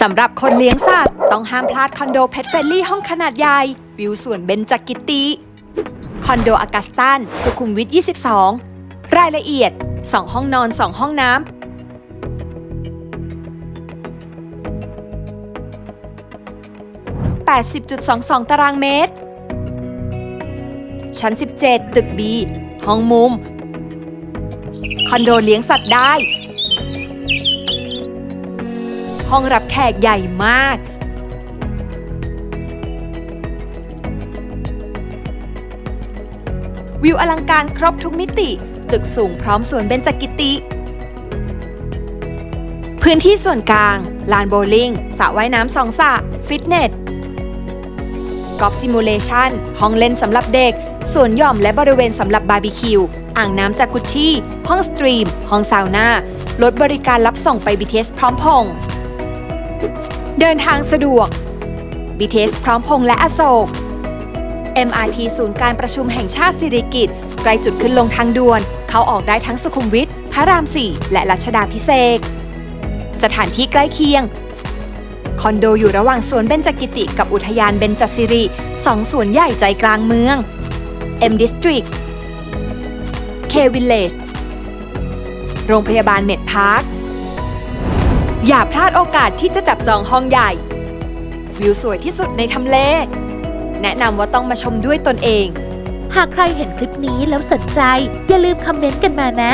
สำหรับคนเลี้ยงสัตว์ ต้องห้ามพลาดคอนโดเพ t เฟ l ลี่ห้องขนาดใหญ่ วิวสวนเบญจกกิติ คอนโดอากาสตันสุขุมวิท 22 รายละเอียด 2 ห้องนอน 2 ห้องน้ำ80.22 ตารางเมตร ชั้น 17 ตึก B ห้องมุม คอนโดเลี้ยงสัตว์ได้ ห้องรับแขกใหญ่มาก วิวอลังการครบทุกมิติ ตึกสูงพร้อมสวนเบญจกิติ พื้นที่ส่วนกลาง ลานโบว์ลิ่งสระว่ายน้ำสองสระฟิตเนสกอล์ฟซิมูเลชันห้องเล่นสำหรับเด็ก สวนหย่อมและบริเวณสำหรับบาร์บีคิว อ่างน้ำจากกุชชี่ ห้องสตรีม ห้องซาวน่ารถบริการรับส่งไป BTS พร้อมพงษ์ เดินทางสะดวก BTS พร้อมพงษ์และอโศก MRT ศูนย์การประชุมแห่งชาติสิริกิติ์ใกล้จุดขึ้นลงทางด่วน เขาออกได้ทั้งสุขุมวิท พระราม 4 และรัชดาพิเศษ สถานที่ใกล้เคียง คอนโดอยู่ระหว่างสวนเบญจกิติกับอุทยานเบญจสิริสองสวนใหญ่ใจกลางเมือง M District K Village โรงพยาบาลเมดพาร์ค อย่าพลาดโอกาสที่จะจับจองห้องใหญ่ วิวสวยที่สุดในทำเล แนะนำว่าต้องมาชมด้วยตนเอง หากใครเห็นคลิปนี้แล้วสนใจ อย่าลืมคอมเมนต์กันมานะ